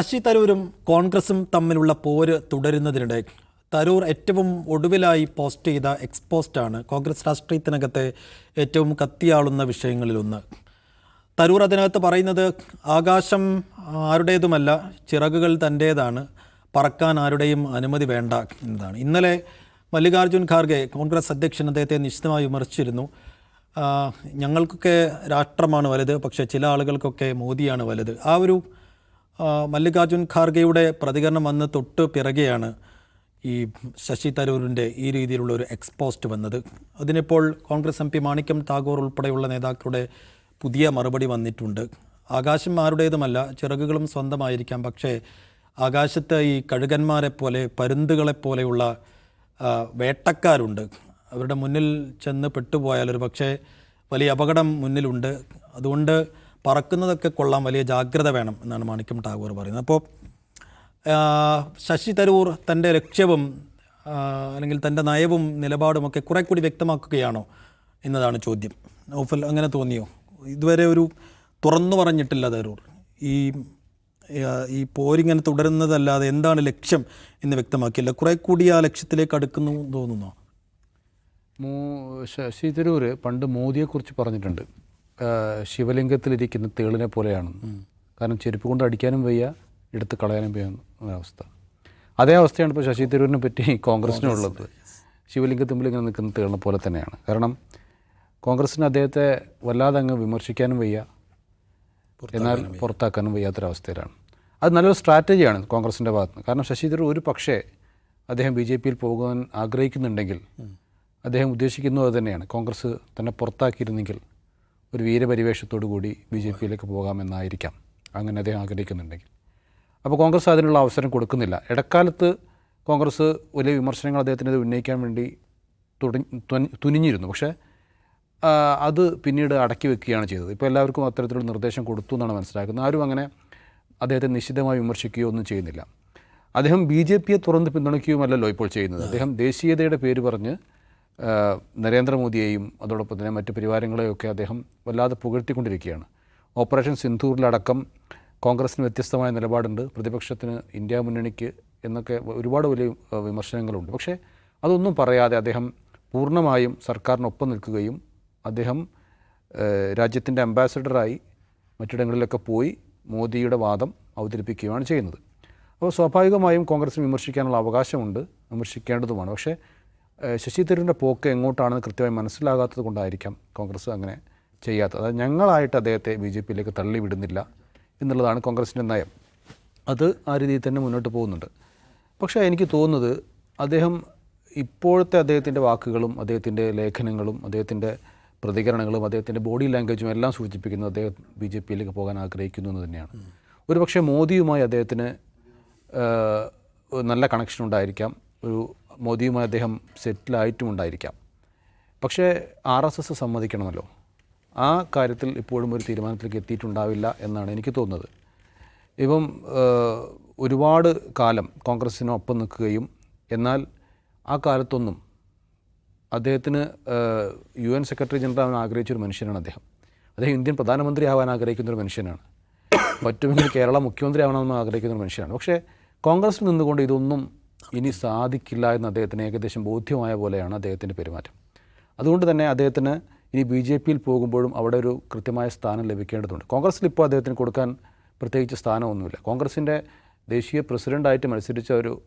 ശശി തരൂരും കോൺഗ്രസും തമ്മിലുള്ള പോര് തുടരുന്നതിനിടെ തരൂർ ഏറ്റവും ഒടുവിലായി പോസ്റ്റ് ചെയ്ത എക്സ്പോസ്റ്റാണ് കോൺഗ്രസ് രാഷ്ട്രീയത്തിനകത്തെ ഏറ്റവും കത്തിയാളുന്ന വിഷയങ്ങളിലൊന്ന്. തരൂർ അതിനകത്ത് പറയുന്നത് ആകാശം ആരുടേതുമല്ല ചിറകുകൾ തന്റേതാണ് പറക്കാൻ ആരുടെയും അനുമതി വേണ്ട എന്നതാണ്. ഇന്നലെ മല്ലികാർജുൻ ഖാർഗെ കോൺഗ്രസ് അധ്യക്ഷൻ അദ്ദേഹത്തെ നിശ്ചിതമായി വിമർശിച്ചിരുന്നു. ഞങ്ങൾക്കൊക്കെ രാഷ്ട്രമാണ് വലുത് പക്ഷേ ചില ആളുകൾക്കൊക്കെ മോദിയാണ് വലുത്. ആ ഒരു ആ, മല്ലികാർജുൻ ഖാർഗെയുടെ പ്രതികരണം വന്ന് തൊട്ട് പിറകെയാണ് ഈ ശശി തരൂരിന്റെ ഈ രീതിയിലുള്ള ഒരു എക്സ്പോസ്റ്റ് വന്നത്. അതിനിപ്പോൾ കോൺഗ്രസ് എം പി മാണിക്യം ടാഗോർ ഉൾപ്പെടെയുള്ള നേതാക്കളുടെ പുതിയ മറുപടി വന്നിട്ടുണ്ട്. ആകാശം ആരുടേതുമല്ല ചിറകുകളും സ്വന്തമായിരിക്കാം. പക്ഷേ ആകാശത്ത് ഈ കഴുകന്മാരെ പോലെ പരുന്തുകളെ പോലെയുള്ള ആ, വേട്ടക്കാരുണ്ട്. അവരുടെ മുന്നിൽ ചെന്ന് പെട്ടുപോയാൽ ഒരു പക്ഷേ വലിയ അപകടം മുന്നിലുണ്ട്. അതുകൊണ്ട് പറക്കുന്നതൊക്കെ കൊള്ളാൻ വലിയ ജാഗ്രത വേണം എന്നാണ് മാണിക്യം ടാഗോർ പറയുന്നത്. അപ്പോൾ ശശി തരൂർ തന്റെ ലക്ഷ്യവും അല്ലെങ്കിൽ തന്റെ നയവും നിലപാടുമൊക്കെ കുറെ കൂടി വ്യക്തമാക്കുകയാണോ എന്നതാണ് ചോദ്യം. നൗഫൽ അങ്ങനെ തോന്നിയോ? ഇതുവരെ ഒരു തുറന്നു പറഞ്ഞിട്ടില്ല തരൂർ. ഈ ഈ പോരിങ്ങനെ തുടരുന്നതല്ലാതെ എന്താണ് ലക്ഷ്യം എന്ന് വ്യക്തമാക്കിയില്ല. കുറെ കൂടി ആ ലക്ഷ്യത്തിലേക്ക് അടുക്കുന്നു തോന്നുന്നോ? ശശി തരൂർ പണ്ട് മോദിയെക്കുറിച്ച് പറഞ്ഞിട്ടുണ്ട്. ശിവലിംഗത്തിലിരിക്കുന്ന തേളിനെ പോലെയാണ്. കാരണം ചെരുപ്പ് കൊണ്ട് അടിക്കാനും വയ്യ എടുത്ത് കളയാനും വയ്യ അവസ്ഥ. അതേ അവസ്ഥയാണ് ഇപ്പോൾ ശശി തരൂരിനെ പറ്റി കോൺഗ്രസിനുള്ളത് ശിവലിംഗത്തുമ്പിൽ ഇങ്ങനെ നിൽക്കുന്ന തേളിനെ പോലെ തന്നെയാണ്. കാരണം കോൺഗ്രസിന് അദ്ദേഹത്തെ വല്ലാതെ അങ്ങ് വിമർശിക്കാനും വയ്യ എന്നാൽ പുറത്താക്കാനും വയ്യാത്തൊരവസ്ഥയിലാണ് അത് നല്ലൊരു സ്ട്രാറ്റജിയാണ് കോൺഗ്രസിന്റെ ഭാഗത്ത് നിന്ന് കാരണം ശശി തരൂർ ഒരു പക്ഷേ അദ്ദേഹം ബി ജെ പിയിൽ പോകാൻ ആഗ്രഹിക്കുന്നുണ്ടെങ്കിൽ അദ്ദേഹം ഉദ്ദേശിക്കുന്നത് തന്നെയാണ്. കോൺഗ്രസ് തന്നെ പുറത്താക്കിയിരുന്നെങ്കിൽ ഒരു വീരപരിവേഷത്തോടു കൂടി ബി ജെ പിയിലേക്ക് പോകാമെന്നായിരിക്കാം. അങ്ങനെ അദ്ദേഹം ആഗ്രഹിക്കുന്നുണ്ടെങ്കിൽ. അപ്പോൾ കോൺഗ്രസ് അതിനുള്ള അവസരം കൊടുക്കുന്നില്ല. ഇടക്കാലത്ത് കോൺഗ്രസ് വലിയ വിമർശനങ്ങൾ അദ്ദേഹത്തിനത് ഉന്നയിക്കാൻ വേണ്ടി തുനിഞ്ഞിരുന്നു. പക്ഷേ അത് പിന്നീട് അടക്കി വെക്കുകയാണ് ചെയ്തത്. ഇപ്പോൾ എല്ലാവർക്കും അത്തരത്തിലുള്ള നിർദ്ദേശം കൊടുത്തു എന്നാണ് മനസ്സിലാക്കുന്നത്. ആരും അങ്ങനെ അദ്ദേഹത്തെ നിശ്ചിതമായി വിമർശിക്കുകയോ ഒന്നും ചെയ്യുന്നില്ല. അദ്ദേഹം ബി ജെ പിയെ തുറന്ന് പിന്തുണയ്ക്കുകയുമല്ലല്ലോ ഇപ്പോൾ ചെയ്യുന്നത്. അദ്ദേഹം ദേശീയതയുടെ പേര് പറഞ്ഞ് നരേന്ദ്രമോദിയെയും അതോടൊപ്പം തന്നെ മറ്റ് പരിവാരങ്ങളെയൊക്കെ അദ്ദേഹം വല്ലാതെ പുകഴ്ത്തിക്കൊണ്ടിരിക്കുകയാണ്. ഓപ്പറേഷൻ സിന്ധൂറിലടക്കം കോൺഗ്രസിന് വ്യത്യസ്തമായ നിലപാടുണ്ട്. പ്രതിപക്ഷത്തിന് ഇന്ത്യ മുന്നണിക്ക് എന്നൊക്കെ ഒരുപാട് വലിയ വിമർശനങ്ങളുണ്ട്. പക്ഷേ അതൊന്നും പറയാതെ അദ്ദേഹം പൂർണമായും സർക്കാരിനൊപ്പം നിൽക്കുകയും അദ്ദേഹം രാജ്യത്തിന്റെ അംബാസഡറായി മറ്റിടങ്ങളിലൊക്കെ പോയി മോദിയുടെ വാദം അവതരിപ്പിക്കുകയാണ് ചെയ്യുന്നത്. അപ്പോൾ സ്വാഭാവികമായും കോൺഗ്രസ് വിമർശിക്കാനുള്ള അവകാശമുണ്ട് വിമർശിക്കേണ്ടതുമാണ്. പക്ഷേ ശശി തരൂരിന്റെ പോക്ക് എങ്ങോട്ടാണെന്ന് കൃത്യമായി മനസ്സിലാകാത്തത് കൊണ്ടായിരിക്കാം കോൺഗ്രസ് അങ്ങനെ ചെയ്യാത്തത്. അതായത് ഞങ്ങളായിട്ട് അദ്ദേഹത്തെ ബി ജെ പിയിലേക്ക് തള്ളിവിടുന്നില്ല എന്നുള്ളതാണ് കോൺഗ്രസിന്റെ നയം. അത് ആ രീതിയിൽ തന്നെ മുന്നോട്ട് പോകുന്നുണ്ട്. പക്ഷേ എനിക്ക് തോന്നുന്നത് അദ്ദേഹം ഇപ്പോഴത്തെ അദ്ദേഹത്തിന്റെ വാക്കുകളും അദ്ദേഹത്തിന്റെ ലേഖനങ്ങളും അദ്ദേഹത്തിന്റെ പ്രതികരണങ്ങളും അദ്ദേഹത്തിന്റെ ബോഡി ലാംഗ്വേജും എല്ലാം സൂചിപ്പിക്കുന്നത് അദ്ദേഹം ബി ജെ പിയിലേക്ക് പോകാൻ ആഗ്രഹിക്കുന്നു എന്ന് തന്നെയാണ്. ഒരുപക്ഷെ മോദിയുമായി അദ്ദേഹത്തിന് നല്ല കണക്ഷൻ ഉണ്ടായിരിക്കാം. ഒരു മോദിയുമായി അദ്ദേഹം സെറ്റിലായിട്ടും ഉണ്ടായിരിക്കാം പക്ഷേ ആർ എസ് എസ് സമ്മതിക്കണമല്ലോ. ആ കാര്യത്തിൽ ഇപ്പോഴും ഒരു തീരുമാനത്തിലേക്ക് എത്തിയിട്ടുണ്ടാവില്ല എന്നാണ് എനിക്ക് തോന്നുന്നത്. ഇപ്പം ഒരുപാട് കാലം കോൺഗ്രസ്സിനൊപ്പം നിൽക്കുകയും എന്നാൽ ആ കാലത്തൊന്നും അദ്ദേഹത്തിന് യു എൻ സെക്രട്ടറി ജനറൽ ആവാൻ ആഗ്രഹിച്ച ഒരു മനുഷ്യനാണ് അദ്ദേഹം. അദ്ദേഹം ഇന്ത്യൻ പ്രധാനമന്ത്രി ആവാൻ ആഗ്രഹിക്കുന്ന ഒരു മനുഷ്യനാണ്. പറ്റുമെങ്കിൽ കേരള മുഖ്യമന്ത്രി ആവണമെന്ന് ആഗ്രഹിക്കുന്ന ഒരു മനുഷ്യനാണ്. പക്ഷേ കോൺഗ്രസ്സിൽ നിന്നുകൊണ്ട് ഇതൊന്നും ഇനി സാധിക്കില്ല എന്ന് അദ്ദേഹത്തിന് ഏകദേശം ബോധ്യമായ പോലെയാണ് അദ്ദേഹത്തിന്റെ പെരുമാറ്റം. അതുകൊണ്ട് തന്നെ അദ്ദേഹത്തിന് ഇനി ബി ജെ പിയിൽ പോകുമ്പോഴും അവിടെ ഒരു കൃത്യമായ സ്ഥാനം ലഭിക്കേണ്ടതുണ്ട്. കോൺഗ്രസ്സിൽ ഇപ്പോൾ അദ്ദേഹത്തിന് കൊടുക്കാൻ പ്രത്യേകിച്ച് സ്ഥാനമൊന്നുമില്ല. കോൺഗ്രസിന്റെ ദേശീയ പ്രസിഡന്റായിട്ട് മത്സരിച്ച ഒരു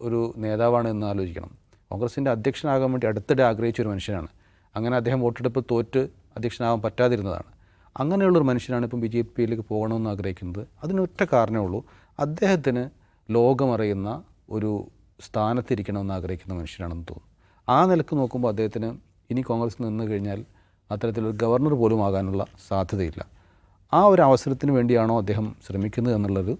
ഒരു നേതാവാണ് എന്ന് ആലോചിക്കണം. കോൺഗ്രസിന്റെ അധ്യക്ഷനാകാൻ വേണ്ടി അടുത്തിടെ ആഗ്രഹിച്ച ഒരു മനുഷ്യനാണ്. അങ്ങനെ അദ്ദേഹം വോട്ടെടുപ്പ് തോറ്റ് അധ്യക്ഷനാകാൻ പറ്റാതിരുന്നതാണ്. അങ്ങനെയുള്ളൊരു മനുഷ്യനാണ് ഇപ്പം ബി ജെ പിയിലേക്ക് പോകണമെന്ന് ആഗ്രഹിക്കുന്നത്. അതിനൊറ്റ കാരണമേ ഉള്ളൂ. അദ്ദേഹത്തിന് ലോകമറിയുന്ന ഒരു സ്ഥാനത്തിരിക്കണമെന്ന് ആഗ്രഹിക്കുന്ന മനുഷ്യനാണെന്ന് തോന്നുന്നു. ആ നിലയ്ക്ക് നോക്കുമ്പോൾ അദ്ദേഹത്തിന് ഇനി കോൺഗ്രസിൽ നിന്ന് കഴിഞ്ഞാൽ അത്തരത്തിലൊരു ഗവർണർ പോലും ആകാനുള്ള സാധ്യതയില്ല. ആ ഒരു അവസരത്തിന് വേണ്ടിയാണോ അദ്ദേഹം ശ്രമിക്കുന്നത് എന്നുള്ളൊരു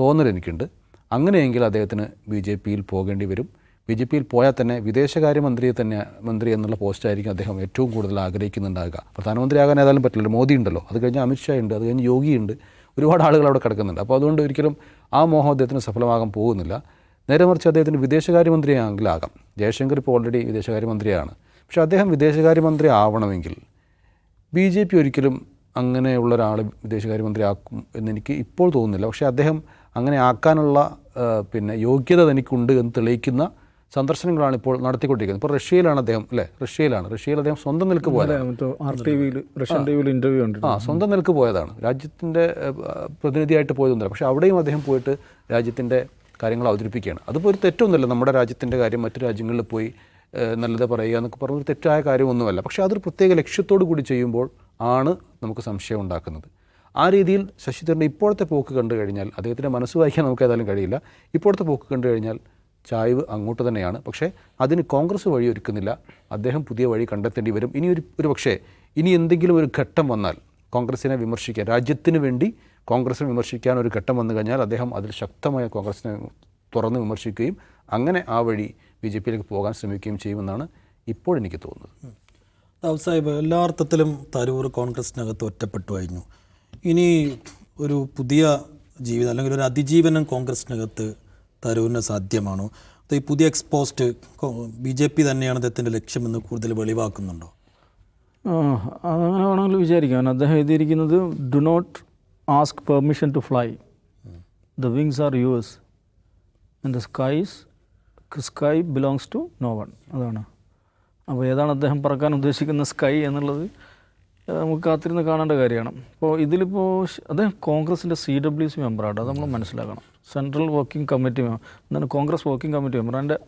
തോന്നൽ എനിക്കുണ്ട്. അങ്ങനെയെങ്കിൽ അദ്ദേഹത്തിന് ബി ജെ പിയിൽ പോകേണ്ടി വരും. ബി ജെ പിയിൽ പോയാൽ തന്നെ വിദേശകാര്യമന്ത്രിയെ തന്നെ മന്ത്രി എന്നുള്ള പോസ്റ്റായിരിക്കും അദ്ദേഹം ഏറ്റവും കൂടുതൽ ആഗ്രഹിക്കുന്നുണ്ടാകുക. പ്രധാനമന്ത്രിയാകാൻ ഏതായാലും പറ്റില്ല. മോദി ഉണ്ടല്ലോ അത് കഴിഞ്ഞ് അമിത്ഷാ ഉണ്ട് അത് കഴിഞ്ഞ് യോഗിയുണ്ട് ഒരുപാട് ആളുകൾ അവിടെ കിടക്കുന്നുണ്ട്. അപ്പോൾ അതുകൊണ്ട് ഒരിക്കലും ആ മോഹം അദ്ദേഹത്തിന് സഫലമാകാൻ പോകുന്നില്ല. നേരെ മറിച്ച് അദ്ദേഹത്തിന് വിദേശകാര്യമന്ത്രിയാണെങ്കിലാകാം ജയശങ്കർ ഇപ്പോൾ ഓൾറെഡി വിദേശകാര്യമന്ത്രിയാണ്. പക്ഷേ അദ്ദേഹം വിദേശകാര്യമന്ത്രി ആവണമെങ്കിൽ ബി ജെ പി ഒരിക്കലും അങ്ങനെയുള്ള ഒരാൾ വിദേശകാര്യമന്ത്രി ആക്കും എന്നെനിക്ക് ഇപ്പോൾ തോന്നുന്നില്ല. പക്ഷേ അദ്ദേഹം അങ്ങനെ ആക്കാനുള്ള പിന്നെ യോഗ്യത തനിക്കുണ്ട് എന്ന് തെളിയിക്കുന്ന സന്ദർശനങ്ങളാണ് ഇപ്പോൾ നടത്തിക്കൊണ്ടിരിക്കുന്നത്. ഇപ്പോൾ റഷ്യയിലാണ് അദ്ദേഹം അല്ലേ? റഷ്യയിലാണ്. റഷ്യയിൽ അദ്ദേഹം സ്വന്തം നിൽക്ക് പോയതാണ്. ഇന്റർവ്യൂ ഉണ്ട് ആ സ്വന്തം നിൽക്ക് പോയതാണ്. രാജ്യത്തിന്റെ പ്രതിനിധിയായിട്ട് പോയതൊന്നുമില്ല. പക്ഷേ അവിടെയും അദ്ദേഹം പോയിട്ട് രാജ്യത്തിന്റെ കാര്യങ്ങൾ അവതരിപ്പിക്കുകയാണ്. അതിപ്പോൾ ഒരു തെറ്റൊന്നുമില്ല. നമ്മുടെ രാജ്യത്തിന്റെ കാര്യം മറ്റു രാജ്യങ്ങളിൽ പോയി നല്ലത് പറയുക എന്നൊക്കെ പറഞ്ഞ ഒരു തെറ്റായ കാര്യമൊന്നുമല്ല. പക്ഷേ അതൊരു പ്രത്യേക ലക്ഷ്യത്തോടു കൂടി ചെയ്യുമ്പോൾ ആണ് നമുക്ക് സംശയം ഉണ്ടാക്കുന്നത്. ആ രീതിയിൽ ശശി തരൂരിന്റെ ഇപ്പോഴത്തെ പോക്ക് കണ്ടു കഴിഞ്ഞാൽ അദ്ദേഹത്തിന്റെ മനസ്സ് വായിക്കാൻ നമുക്ക് ഏതായാലും കഴിയില്ല. ഇപ്പോഴത്തെ പോക്ക് കണ്ടു കഴിഞ്ഞാൽ ചായ്വ് അങ്ങോട്ട് തന്നെയാണ്. പക്ഷേ അതിന് കോൺഗ്രസ് വഴി ഒരുക്കുന്നില്ല. അദ്ദേഹം പുതിയ വഴി കണ്ടെത്തേണ്ടി വരും. ഇനി ഒരു ഒരു പക്ഷേ ഇനി എന്തെങ്കിലും ഒരു ഘട്ടം വന്നാൽ കോൺഗ്രസിനെ വിമർശിക്കാൻ രാജ്യത്തിന് വേണ്ടി കോൺഗ്രസിനെ വിമർശിക്കാൻ ഒരു ഘട്ടം വന്നു കഴിഞ്ഞാൽ അദ്ദേഹം അതിൽ ശക്തമായ കോൺഗ്രസിനെ തുറന്ന് വിമർശിക്കുകയും അങ്ങനെ ആ വഴി ബി ജെ പിയിലേക്ക് പോകാൻ ശ്രമിക്കുകയും ചെയ്യുമെന്നാണ് ഇപ്പോൾ എനിക്ക് തോന്നുന്നത്. ദാവ് സാഹിബ് എല്ലാ അർത്ഥത്തിലും തരൂർ കോൺഗ്രസിനകത്ത് ഒറ്റപ്പെട്ടു കഴിഞ്ഞു. ഇനി ഒരു പുതിയ ജീവിതം അല്ലെങ്കിൽ ഒരു അതിജീവനം കോൺഗ്രസിനകത്ത് തരൂരിന് സാധ്യമാണോ? അതോ ഈ പുതിയ എക്സ്പോസ്റ്റ് ബി ജെ പി തന്നെയാണ് അദ്ദേഹത്തിന്റെ ലക്ഷ്യമെന്ന് കൂടുതൽ വെളിവാക്കുന്നുണ്ടോ? ആ, അങ്ങനെ വേണമെങ്കിൽ വിചാരിക്കാം. അദ്ദേഹം എഴുതിയിരിക്കുന്നത് do not ask permission to fly the wings are yours and the skies sky belongs to no one അതാണ്. അപ്പോൾ ഏതാണ് അദ്ദേഹം പറക്കാൻ ഉദ്ദേശിക്കുന്ന സ്കൈ എന്നുള്ളത്? നമുക്ക് കാത്തിരുന്ന് കാണേണ്ട കാര്യമാണ്. അപ്പോൾ ഇതിലിപ്പോൾ അദ്ദേഹം കോൺഗ്രസിന്റെ സി ഡബ്ല്യു സി മെമ്പറാണ്. അത് നമ്മൾ മനസ്സിലാക്കണം. സെൻട്രൽ വർക്കിംഗ് കമ്മിറ്റി എന്താണ് കോൺഗ്രസ് വർക്കിംഗ് കമ്മിറ്റി മെമ്പർ അതിന്റെ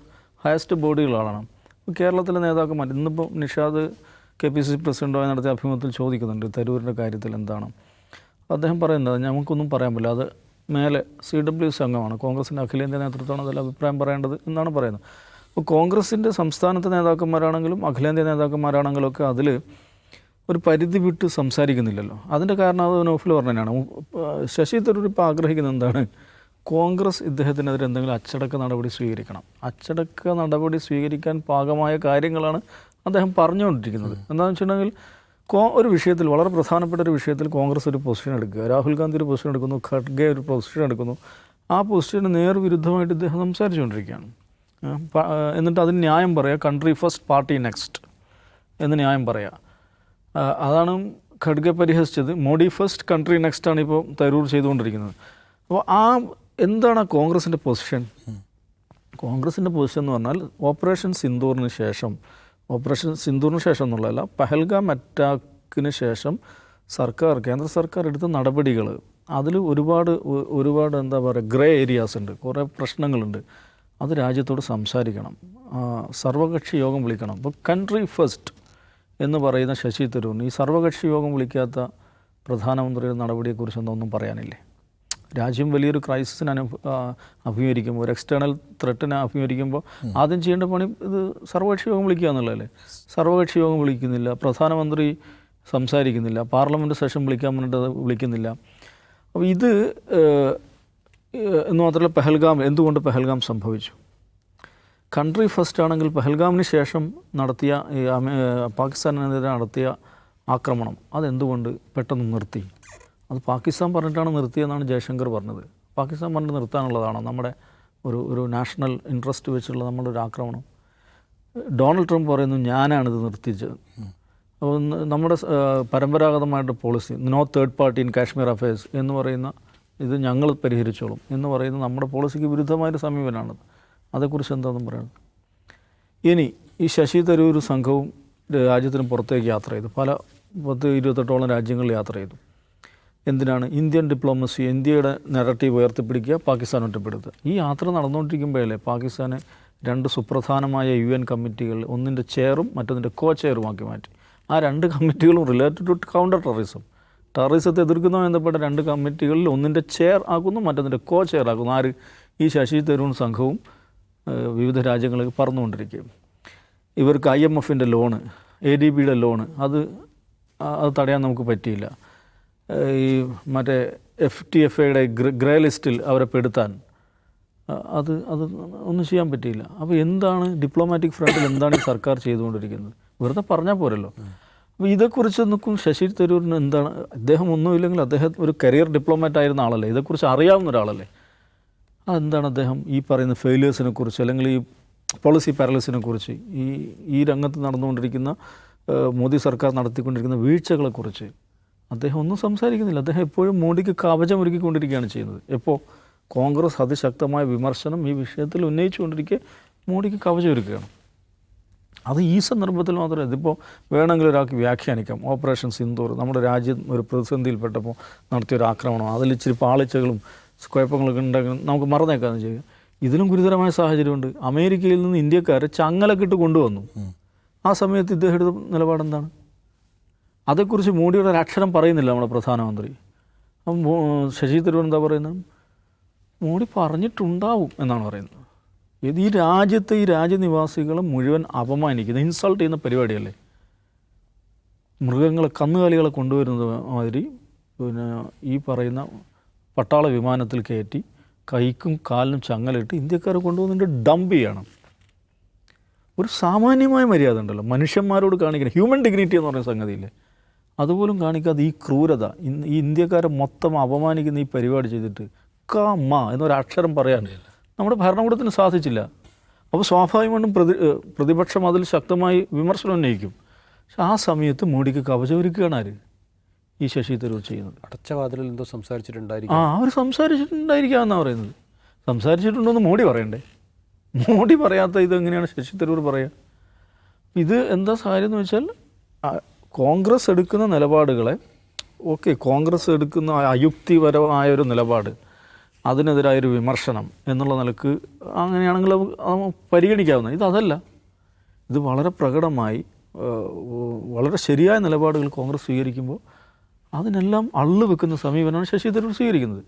ഹയസ്റ്റ് ബോഡികളാണ് കേരളത്തിലെ നേതാക്കന്മാർ ഇന്നിപ്പോൾ Nishad K P C C പ്രസിഡന്റായി നടത്തിയ അഭിമുഖത്തിൽ ചോദിക്കുന്നുണ്ട് തരൂരിന്റെ കാര്യത്തിൽ എന്താണ്? അദ്ദേഹം പറയുന്നത് ഞങ്ങൾക്കൊന്നും പറയാൻ പറ്റില്ല. അത് മേലെ സി ഡബ്ല്യു എസ് അംഗമാണ്. കോൺഗ്രസിന്റെ അഖിലേന്ത്യാ നേതൃത്വമാണ് അതിൽ അഭിപ്രായം പറയേണ്ടത് എന്നാണ് പറയുന്നത്. അപ്പോൾ കോൺഗ്രസിന്റെ സംസ്ഥാനത്തെ നേതാക്കന്മാരാണെങ്കിലും അഖിലേന്ത്യാ നേതാക്കന്മാരാണെങ്കിലും ഒക്കെ അതിൽ ഒരു പരിധി വിട്ട് സംസാരിക്കുന്നില്ലല്ലോ. അതിന്റെ കാരണം അത് നോഫിൽ പറഞ്ഞതാണ് ശശി തരൂർ ഇപ്പോൾ ആഗ്രഹിക്കുന്നത് എന്താണ്? കോൺഗ്രസ് ഇദ്ദേഹത്തിനെതിരെ എന്തെങ്കിലും അച്ചടക്ക നടപടി സ്വീകരിക്കണം. അച്ചടക്ക നടപടി സ്വീകരിക്കാൻ പാകമായ കാര്യങ്ങളാണ് അദ്ദേഹം പറഞ്ഞുകൊണ്ടിരിക്കുന്നത്. എന്താണെന്ന് വെച്ചിട്ടുണ്ടെങ്കിൽ കോ ഒരു വിഷയത്തിൽ വളരെ പ്രധാനപ്പെട്ട ഒരു വിഷയത്തിൽ കോൺഗ്രസ് ഒരു പൊസിഷൻ എടുക്കുക. രാഹുൽ ഗാന്ധി ഒരു പൊസിഷൻ എടുക്കുന്നു ഖഡ്ഗെ ഒരു പൊസിഷൻ എടുക്കുന്നു. ആ പൊസിഷന് നേർവിരുദ്ധമായിട്ട് ഇദ്ദേഹം സംസാരിച്ചുകൊണ്ടിരിക്കുകയാണ്. എന്നിട്ട് അതിന് ന്യായം പറയുക കൺട്രി ഫസ്റ്റ് പാർട്ടി നെക്സ്റ്റ് എന്ന് ന്യായം പറയുക അതാണ് ഖഡ്ഗെ പരിഹസിച്ചത്. മോഡി ഫസ്റ്റ് കൺട്രി നെക്സ്റ്റ് ആണ് ഇപ്പോൾ തരൂർ ചെയ്തുകൊണ്ടിരിക്കുന്നത്. അപ്പോൾ ആ എന്താണ് കോൺഗ്രസിന്റെ പൊസിഷൻ കോൺഗ്രസിന്റെ പൊസിഷൻ എന്ന് പറഞ്ഞാൽ ഓപ്പറേഷൻ സിന്ദൂറിന് ശേഷം ഓപ്പറേഷൻ സിന്ദൂറിന് ശേഷം എന്നുള്ളതല്ല പഹൽഗാം അറ്റാക്കിന് ശേഷം സർക്കാർ കേന്ദ്ര സർക്കാർ എടുത്ത നടപടികൾ അതിൽ ഒരുപാട് ഒരുപാട് എന്താ പറയുക ഗ്രേ ഏരിയാസ് ഉണ്ട് കുറേ പ്രശ്നങ്ങളുണ്ട്. അത് രാജ്യത്തോട് സംസാരിക്കണം. സർവകക്ഷി യോഗം വിളിക്കണം. ഇപ്പോൾ കൺട്രി ഫസ്റ്റ് എന്ന് പറയുന്ന ശശി തരൂർ ഈ സർവകക്ഷി യോഗം വിളിക്കാത്ത പ്രധാനമന്ത്രിയുടെ നടപടിയെക്കുറിച്ച് ഒന്നും പറയാനില്ലേ? രാജ്യം വലിയൊരു ക്രൈസിസിന് അനു അഭിമുഖീകരിക്കുമ്പോൾ ഒരു എക്സ്റ്റേണൽ ത്രെട്ടിനെ അഭിമുഖീകരിക്കുമ്പോൾ ആദ്യം ചെയ്യേണ്ട പണി ഇത് സർവകക്ഷി യോഗം വിളിക്കുക എന്നുള്ളതല്ലേ? സർവകക്ഷി യോഗം വിളിക്കുന്നില്ല പ്രധാനമന്ത്രി സംസാരിക്കുന്നില്ല പാർലമെന്റ് സെഷൻ വിളിക്കാൻ വേണ്ടിയിട്ട് വിളിക്കുന്നില്ല. അപ്പോൾ ഇത് എന്ന് മാത്രമല്ല പെഹൽഗാം എന്തുകൊണ്ട് പെഹൽഗാം സംഭവിച്ചു? കൺട്രി ഫസ്റ്റ് ആണെങ്കിൽ പെഹൽഗാമിന് ശേഷം നടത്തിയ പാകിസ്ഥാനെതിരെ നടത്തിയ ആക്രമണം അതെന്തുകൊണ്ട് പെട്ടെന്ന് നിർത്തി? അത് പാകിസ്ഥാൻ പറഞ്ഞിട്ടാണ് നിർത്തിയെന്നാണ് ജയശങ്കർ പറഞ്ഞത്. പാകിസ്ഥാൻ പറഞ്ഞിട്ട് നിർത്താനുള്ളതാണോ? നമ്മുടെ ഒരു ഒരു നാഷണൽ ഇൻട്രസ്റ്റ് വെച്ചുള്ള നമ്മുടെ ഒരു ആക്രമണം. ഡൊണാൾഡ് ട്രംപ് പറയുന്നു ഞാനാണിത് നിർത്തിച്ചത്. അപ്പോൾ നമ്മുടെ പരമ്പരാഗതമായിട്ട് policy no third party in Kashmir affairs എന്ന് പറയുന്ന ഇത് ഞങ്ങൾ പരിഹരിച്ചോളും എന്ന് പറയുന്ന നമ്മുടെ പോളിസിക്ക് വിരുദ്ധമായൊരു സമീപനമാണത്. അതേക്കുറിച്ച് എന്താണെന്ന് പറയുന്നത് ഇനി ഈ ശശി തരൂർ സംഘവും രാജ്യത്തിന് പുറത്തേക്ക് യാത്ര ചെയ്തു. പല പത്ത് ഇരുപത്തെട്ടോളം രാജ്യങ്ങളിൽ യാത്ര ചെയ്തു. എന്തിനാണ് ഇന്ത്യൻ ഡിപ്ലോമസി ഇന്ത്യയുടെ നെറട്ടീവ് ഉയർത്തിപ്പിടിക്കുക പാകിസ്ഥാൻ ഒറ്റപ്പെടുത്തുക? ഈ യാത്ര നടന്നുകൊണ്ടിരിക്കുമ്പോഴല്ലേ പാകിസ്ഥാന് രണ്ട് സുപ്രധാനമായ യു എൻ കമ്മിറ്റികൾ ഒന്നിന്റെ ചെയറും മറ്റൊന്നിന്റെ കോ ചെയറുമാക്കി മാറ്റി. ആ രണ്ട് കമ്മിറ്റികളും റിലേറ്റഡ് ടു കൗണ്ടർ ടെററിസം ടെററിസത്തെ എതിർക്കുന്നതുമായി ബന്ധപ്പെട്ട രണ്ട് കമ്മിറ്റികളിൽ ഒന്നിന്റെ ചെയർ ആക്കുന്നു മറ്റൊന്നിന്റെ കോ ചെയർ ആക്കുന്നു ആര്? ഈ ശശി തരൂൺ സംഘവും വിവിധ രാജ്യങ്ങളിൽ പറന്നുകൊണ്ടിരിക്കുകയും ഇവർക്ക് ഐ എം എഫിന്റെ ലോണ് എ ഡി ബിയുടെ ലോണ് അത് അത് തടയാൻ നമുക്ക് പറ്റിയില്ല. ഈ മറ്റേ എഫ് ടി എഫ് ഐയുടെ ഗ്രേ ലിസ്റ്റിൽ അവരെ പെടുത്താൻ. അത് അത് ഒന്നും ചെയ്യാൻ പറ്റിയില്ല. അപ്പോൾ എന്താണ് ഡിപ്ലോമാറ്റിക് ഫ്രണ്ടിൽ എന്താണ് ഈ സർക്കാർ ചെയ്തുകൊണ്ടിരിക്കുന്നത്? വെറുതെ പറഞ്ഞാൽ പോരല്ലോ. അപ്പോൾ ഇതേക്കുറിച്ച് നിൽക്കും ശശി തരൂരിന് എന്താണ്? അദ്ദേഹം ഒന്നുമില്ലെങ്കിൽ അദ്ദേഹം ഒരു കരിയർ ഡിപ്ലോമാറ്റ് ആയിരുന്ന ആളല്ലേ? ഇതേക്കുറിച്ച് അറിയാവുന്ന ഒരാളല്ലേ? അതെന്താണ് അദ്ദേഹം ഈ പറയുന്ന ഫെയിലിയേഴ്സിനെ കുറിച്ച് അല്ലെങ്കിൽ ഈ പോളിസി പാരലിസിനെ കുറിച്ച് ഈ ഈ രംഗത്ത് നടന്നുകൊണ്ടിരിക്കുന്ന മോദി സർക്കാർ നടത്തിക്കൊണ്ടിരിക്കുന്ന വീഴ്ചകളെക്കുറിച്ച് അദ്ദേഹം ഒന്നും സംസാരിക്കുന്നില്ല. അദ്ദേഹം എപ്പോഴും മോഡിക്ക് കവചം ഒരുക്കിക്കൊണ്ടിരിക്കുകയാണ് ചെയ്യുന്നത്. എപ്പോൾ കോൺഗ്രസ് അതിശക്തമായ വിമർശനം ഈ വിഷയത്തിൽ ഉന്നയിച്ചുകൊണ്ടിരിക്കെ മോഡിക്ക് കവചം ഒരുക്കുകയാണ്. അത് ഈ സന്ദർഭത്തിൽ മാത്രമേ ഇതിപ്പോൾ വേണമെങ്കിൽ ഒരാൾക്ക് വ്യാഖ്യാനിക്കാം. ഓപ്പറേഷൻ സിന്ദൂർ നമ്മുടെ രാജ്യം ഒരു പ്രതിസന്ധിയിൽപ്പെട്ടപ്പോൾ നടത്തിയ ഒരു ആക്രമണം അതിൽ ഇച്ചിരി പാളിച്ചകളും കുഴപ്പങ്ങളൊക്കെ ഉണ്ടെങ്കിൽ നമുക്ക് മറന്നേക്കാന്ന് ചെയ്യുക ഇതിലും ഗുരുതരമായ സാഹചര്യമുണ്ട്. അമേരിക്കയിൽ നിന്ന് ഇന്ത്യക്കാരെ ചങ്ങലക്കിട്ട് കൊണ്ടുവന്നു. ആ സമയത്ത് ഇദ്ദേഹം എടുത്ത നിലപാടെന്താണ്? അതേക്കുറിച്ച് മോഡിയുടെ ഒരു അക്ഷരം പറയുന്നില്ല നമ്മുടെ പ്രധാനമന്ത്രി. ശശി തരൂർ എന്താ പറയുന്നത്? മോഡി പറഞ്ഞിട്ടുണ്ടാവും എന്നാണ് പറയുന്നത്. ഇത് ഈ രാജ്യത്തെ ഈ രാജ്യനിവാസികളെ മുഴുവൻ അപമാനിക്കുന്ന ഇൻസൾട്ട് ചെയ്യുന്ന പരിപാടിയല്ലേ? മൃഗങ്ങളെ കന്നുകാലികളെ കൊണ്ടുവരുന്നത് മാതിരി പിന്നെ ഈ പറയുന്ന പട്ടാള വിമാനത്തിൽ കയറ്റി കൈക്കും കാലിനും ചങ്ങലിട്ട് ഇന്ത്യക്കാരെ കൊണ്ടുവന്നിട്ട് ഡംപ് ചെയ്യണം. ഒരു സാമാന്യമായ മര്യാദ ഉണ്ടല്ലോ. മനുഷ്യന്മാരോട് കാണിക്കണം. ഹ്യൂമൻ ഡിഗ്നിറ്റി എന്ന് പറയുന്ന സംഗതിയില്ലേ? അതുപോലും കാണിക്കാതെ ഈ ക്രൂരത ഈ ഇന്ത്യക്കാരെ മൊത്തം അപമാനിക്കുന്ന ഈ പരിപാടി ചെയ്തിട്ട് കാമ എന്നൊരു അക്ഷരം പറയാൻ നമ്മുടെ ഭരണകൂടത്തിന് സാധിച്ചില്ല. അപ്പോൾ സ്വാഭാവികമായിട്ടും പ്രതി പ്രതിപക്ഷം അതിൽ ശക്തമായി വിമർശനം ഉന്നയിക്കും. പക്ഷെ ആ സമയത്ത് മോഡിക്ക് കവചമൊരുക്കുകയാണ് ആര്? ഈ ശശി തരൂർ ചെയ്യുന്നത്. അടച്ച വാതിലിൽ എന്തോ സംസാരിച്ചിട്ടുണ്ടായിരിക്കും. ആ അവർ സംസാരിച്ചിട്ടുണ്ടായിരിക്കാമെന്നാണ് പറയുന്നത്. സംസാരിച്ചിട്ടുണ്ടോയെന്ന് മോഡി പറയണ്ടേ? മോഡി പറയാത്ത ഇതെങ്ങനെയാണ് ശശി തരൂർ പറയുക ഇത് എന്താ കാര്യം എന്ന് വെച്ചാൽ കോൺഗ്രസ് എടുക്കുന്ന നിലപാടുകളെ ഓക്കെ കോൺഗ്രസ് എടുക്കുന്ന അയുക്തിപരമായ ഒരു നിലപാട് അതിനെതിരായൊരു വിമർശനം എന്നുള്ള നിലയ്ക്ക് അങ്ങനെയാണെങ്കിൽ പരിഗണിക്കാവുന്ന ഇതല്ല ഇത് വളരെ പ്രകടമായി വളരെ ശരിയായ നിലപാടുകൾ കോൺഗ്രസ് സ്വീകരിക്കുമ്പോൾ അതിനെല്ലാം അള്ളു വെക്കുന്ന സമീപനമാണ് ശശി തരൂർ സ്വീകരിക്കുന്നത്.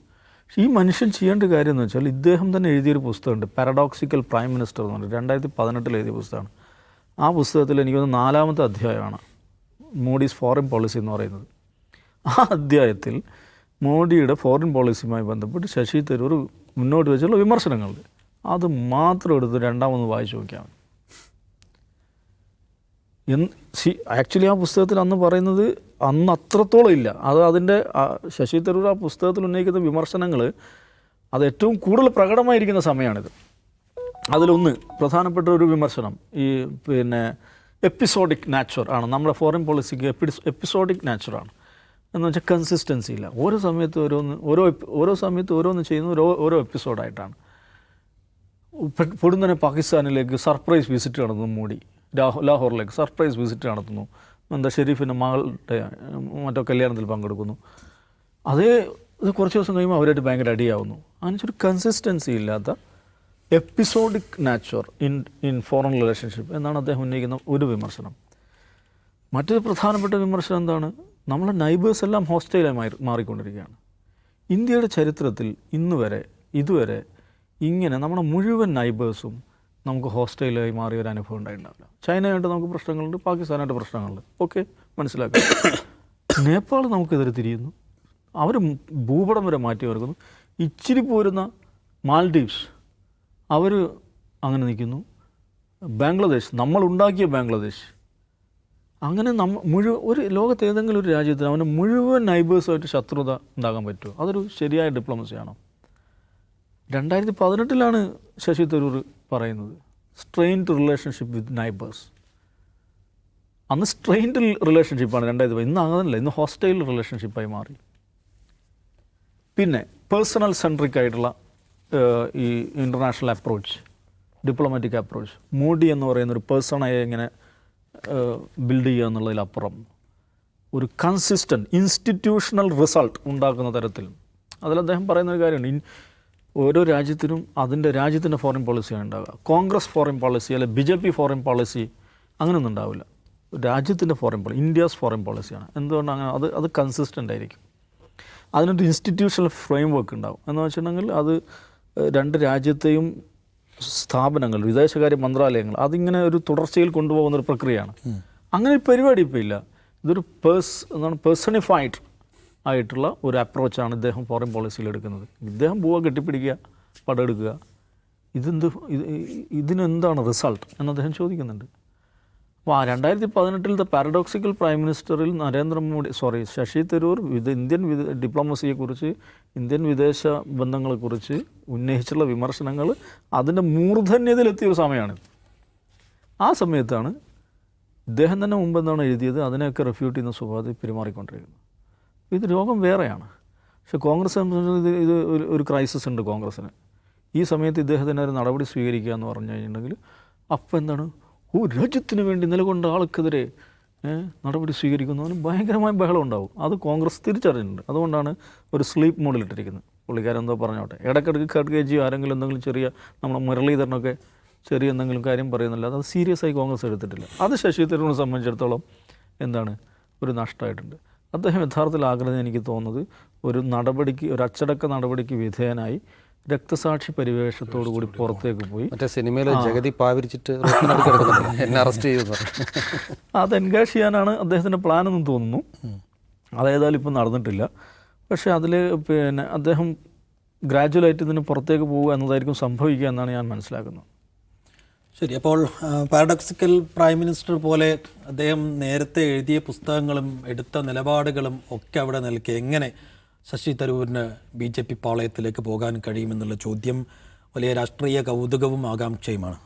പക്ഷേ ഈ മനുഷ്യൻ ചെയ്യേണ്ട കാര്യം എന്ന് വെച്ചാൽ ഇദ്ദേഹം തന്നെ എഴുതിയൊരു പുസ്തകമുണ്ട് പാരഡോക്സിക്കൽ പ്രൈം മിനിസ്റ്റർ എന്ന് പറഞ്ഞിട്ട് രണ്ടായിരത്തി പതിനെട്ടിൽ എഴുതിയ പുസ്തകമാണ്. ആ പുസ്തകത്തിൽ എനിക്ക് തോന്നുന്നു നാലാമത്തെ അധ്യായമാണ്. മോഡീസ് ഫോറിൻ പോളിസി എന്ന് പറയുന്നത്. ആ അധ്യായത്തിൽ മോഡിയുടെ ഫോറിൻ പോളിസിയുമായി ബന്ധപ്പെട്ട് ശശി തരൂർ മുന്നോട്ട് വെച്ചുള്ള വിമർശനങ്ങളുണ്ട് അത് മാത്രം എടുത്ത് രണ്ടാമത് വായിച്ചു നോക്കിയാൽ മതി. എന്ന് സി ആക്ച്വലി ആ പുസ്തകത്തിൽ അന്ന് പറയുന്നത് അന്ന് അത്രത്തോളം ഇല്ല. അത് അതിന്റെ ശശി തരൂർ ആ പുസ്തകത്തിൽ ഉന്നയിക്കുന്ന വിമർശനങ്ങൾ അത് ഏറ്റവും കൂടുതൽ പ്രകടമായിരിക്കുന്ന സമയമാണിത്. അതിലൊന്ന് പ്രധാനപ്പെട്ട ഒരു വിമർശനം. ഈ പിന്നെ എപ്പിസോഡിക് നാച്ചുർ ആണ്. നമ്മുടെ ഫോറിൻ പോളിസിക്ക് എപ്പിസ് എപ്പിസോഡിക് നാച്ചുറാണ് എന്ന് വെച്ചാൽ കൺസിസ്റ്റൻസി ഇല്ല. ഓരോ സമയത്ത് ഓരോന്ന് ഓരോ ഓരോ സമയത്ത് ഓരോന്ന് ചെയ്യുന്ന ഓരോ ഓരോ എപ്പിസോഡായിട്ടാണ് പൊടുന്നനെ പാകിസ്ഥാനിലേക്ക് സർപ്രൈസ് വിസിറ്റ് നടത്തുന്നു മോഡി ലാഹോ ലാഹോറിലേക്ക് സർപ്രൈസ് വിസിറ്റ് നടത്തുന്നു. എന്താ ഷെരീഫിന്റെ മകളുടെ മറ്റോ കല്യാണത്തിൽ പങ്കെടുക്കുന്നു. അതേ കുറച്ച് ദിവസം കഴിയുമ്പോൾ അവരായിട്ട് ഭയങ്കര അടിയാവുന്നു. അതിനൊരു കൺസിസ്റ്റൻസി ഇല്ലാത്ത episodic nature in in foreign relationship എന്നാണ് അദ്ദേഹം ഉന്നയിക്കുന്ന ഒരു വിമർശനം. മറ്റൊരു പ്രധാനപ്പെട്ട വിമർശനം എന്താണ്? നമ്മളെ നൈബേഴ്സ് എല്ലാം ഹോസ്റ്റൈലായി മാറി മാറിക്കൊണ്ടിരിക്കുകയാണ്. ഇന്ത്യയുടെ ചരിത്രത്തിൽ ഇന്ന് വരെ ഇതുവരെ ഇങ്ങനെ നമ്മുടെ മുഴുവൻ നൈബേഴ്സും നമുക്ക് ഹോസ്റ്റൈലായി മാറിയ ഒരു അനുഭവം ഉണ്ടായിട്ടുണ്ടാവില്ല ചൈനയായിട്ട് നമുക്ക് പ്രശ്നങ്ങളുണ്ട് പാകിസ്ഥാനായിട്ട് പ്രശ്നങ്ങളുണ്ട്. ഓക്കെ മനസ്സിലാക്കാം. നേപ്പാൾ നമുക്കെതിരെ തിരിയുന്നു. അവർ ഭൂപടം വരെ മാറ്റി വെറുക്കുന്നു ഇച്ചിരി പോരുന്ന മാൽഡീവ്സ് അവർ അങ്ങനെ നിൽക്കുന്നു. ബംഗ്ലാദേശ് നമ്മൾ ബംഗ്ലാദേശ്. അങ്ങനെ നമ്മ മുഴുവൻ ഒരു ലോകത്ത് ഏതെങ്കിലും ഒരു രാജ്യത്തിന് അവന് മുഴുവൻ നൈബേഴ്സുമായിട്ട് ശത്രുത ഉണ്ടാകാൻ പറ്റുമോ? അതൊരു ശരിയായ ഡിപ്ലോമസിയാണോ? രണ്ടായിരത്തി പതിനെട്ടിലാണ് ശശി തരൂർ പറയുന്നത് സ്ട്രെയിൻഡ് റിലേഷൻഷിപ്പ് വിത്ത് നൈബേഴ്സ് അന്ന് സ്ട്രെയിൻഡ് റിലേഷൻഷിപ്പാണ് രണ്ടായിരത്തി ഇന്ന് അങ്ങനല്ല ഇന്ന് ഹോസ്റ്റൈൽ റിലേഷൻഷിപ്പായി മാറി. പിന്നെ പേഴ്സണൽ സെൻട്രിക് ആയിട്ടുള്ള ഈ international approach diplomatic approach Modi എന്ന് പറയുന്ന ഒരു പേഴ്സണയെ എങ്ങനെ ബിൽഡ് ചെയ്യുക എന്നുള്ളതിലപ്പുറം ഒരു കൺസിസ്റ്റന്റ് ഇൻസ്റ്റിറ്റ്യൂഷണൽ റിസൾട്ട് ഉണ്ടാക്കുന്ന തരത്തിൽ. അതിൽ അദ്ദേഹം പറയുന്ന ഒരു കാര്യമുണ്ട്. ഓരോ രാജ്യത്തിനും അതിന്റെ രാജ്യത്തിന്റെ ഫോറിൻ പോളിസിയാണ് ഉണ്ടാവുക. കോൺഗ്രസ് ഫോറിൻ പോളിസി അല്ലെ B J P foreign policy അങ്ങനെയൊന്നും ഉണ്ടാവില്ല. രാജ്യത്തിന്റെ ഫോറിൻ പോളിസി ഇന്ത്യസ് ഫോറിൻ പോളിസിയാണ് എന്തുകൊണ്ട് അങ്ങനെ? അത് അത് കൺസിസ്റ്റന്റ് ആയിരിക്കും. അതിനൊരു ഇൻസ്റ്റിറ്റ്യൂഷണൽ ഫ്രെയിം വർക്ക് ഉണ്ടാവും. എന്ന് വെച്ചിട്ടുണ്ടെങ്കിൽ അത് രണ്ട് രാജ്യത്തെയും സ്ഥാപനങ്ങൾ വിദേശകാര്യ മന്ത്രാലയങ്ങൾ അതിങ്ങനെ ഒരു തുടർച്ചയിൽ കൊണ്ടുപോകുന്ന ഒരു പ്രക്രിയയാണ് അങ്ങനെ ഒരു പരിപാടി ഇപ്പോൾ ഇല്ല. ഇതൊരു പേഴ്സ് എന്താണ് പേഴ്സണിഫൈഡ് ആയിട്ടുള്ള ഒരു അപ്രോച്ചാണ് ഇദ്ദേഹം ഫോറിൻ പോളിസിയിൽ എടുക്കുന്നത്. ഇദ്ദേഹം പോവുക കെട്ടിപ്പിടിക്കുക പടമെടുക്കുക ഇതെന്ത് ഇത് ഇതിനെന്താണ് റിസൾട്ട് എന്ന് അദ്ദേഹം ചോദിക്കുന്നുണ്ട്. രണ്ടായിരത്തി പതിനെട്ടിലത്തെ പാരഡോക്സിക്കൽ പ്രൈം മിനിസ്റ്ററിൽ നരേന്ദ്രമോദി സോറി ശശി തരൂർ വിദ ഇന്ത്യൻ വിദ ഡിപ്ലോമസിയെക്കുറിച്ച് ഇന്ത്യൻ വിദേശ ബന്ധങ്ങളെക്കുറിച്ച് ഉന്നയിച്ചുള്ള വിമർശനങ്ങൾ അതിന്റെ മൂർധന്യതയിലെത്തിയ ഒരു സമയമാണ് ആ സമയത്താണ് ഇദ്ദേഹം തന്നെ മുമ്പ് എന്താണ് എഴുതിയത്? അതിനെയൊക്കെ റെഫ്യൂട്ട് ചെയ്യുന്ന സ്വഭാവത്തിൽ പെരുമാറിക്കൊണ്ടിരിക്കുന്നത്. ഇത് രോഗം വേറെയാണ്. പക്ഷേ കോൺഗ്രസ് ഇത് ഇത് ഒരു ക്രൈസിസ് ഉണ്ട് കോൺഗ്രസ്സിന്. ഈ സമയത്ത് ഇദ്ദേഹത്തിനൊരു നടപടി സ്വീകരിക്കുക എന്ന് പറഞ്ഞു കഴിഞ്ഞിട്ടുണ്ടെങ്കിൽ അപ്പം എന്താണ് ഓ രാജ്യത്തിന് വേണ്ടി നിലകൊണ്ട ആൾക്കെതിരെ നടപടി സ്വീകരിക്കുന്നതിന് ഭയങ്കരമായ ബഹളം ഉണ്ടാവും. അത് കോൺഗ്രസ് തിരിച്ചറിഞ്ഞിട്ടുണ്ട്. അതുകൊണ്ടാണ് ഒരു സ്ലീപ്പ് മോഡിലിട്ടിരിക്കുന്നത് പുള്ളിക്കാരൻ എന്തോ പറഞ്ഞോട്ടെ. ഇടയ്ക്കിടയ്ക്ക് ഖഡ്ഗേജിയോ ആരെങ്കിലും എന്തെങ്കിലും ചെറിയ നമ്മുടെ മുരളീധരനൊക്കെ ചെറിയ എന്തെങ്കിലും കാര്യം പറയുന്നില്ല അത് സീരിയസ് ആയി കോൺഗ്രസ് എടുത്തിട്ടില്ല. അത് ശശി തരൂരിനെ സംബന്ധിച്ചിടത്തോളം എന്താണ് ഒരു നഷ്ടമായിട്ടുണ്ട്. അദ്ദേഹം യഥാർത്ഥത്തിൽ ആഗ്രഹം എനിക്ക് തോന്നുന്നത് ഒരു നടപടിക്ക് ഒരു അച്ചടക്ക നടപടിക്ക് വിധേയനായി രക്തസാക്ഷി പരിവേഷത്തോടു കൂടി പുറത്തേക്ക് പോയി. മറ്റേ സിനിമയിലെ ജഗതി പാവിരിച്ചിട്ട്. എന്നെ അറസ്റ്റ് ചെയ്തു അത് എൻഗേജ് ചെയ്യാനാണ് അദ്ദേഹത്തിന്റെ പ്ലാൻ എന്ന് തോന്നുന്നു. അതേതായാലും ഇപ്പം നടന്നിട്ടില്ല. പക്ഷേ അതിൽ പിന്നെ അദ്ദേഹം ഗ്രാജുവലായിട്ട് ഇതിന് പുറത്തേക്ക് പോവുക എന്നതായിരിക്കും സംഭവിക്കുക എന്നാണ് ഞാൻ മനസ്സിലാക്കുന്നത്. ശരി അപ്പോൾ പാരഡോക്സിക്കൽ പ്രൈം മിനിസ്റ്റർ പോലെ അദ്ദേഹം നേരത്തെ എഴുതിയ പുസ്തകങ്ങളും എടുത്ത നിലപാടുകളും ഒക്കെ അവിടെ നിൽക്കുക എങ്ങനെ ശശി തരൂരിന് ബി ജെ പി പാളയത്തിലേക്ക് പോകാൻ കഴിയുമെന്നുള്ള ചോദ്യം വലിയ രാഷ്ട്രീയ കൗതുകവും ആകാംക്ഷയുമാണ്.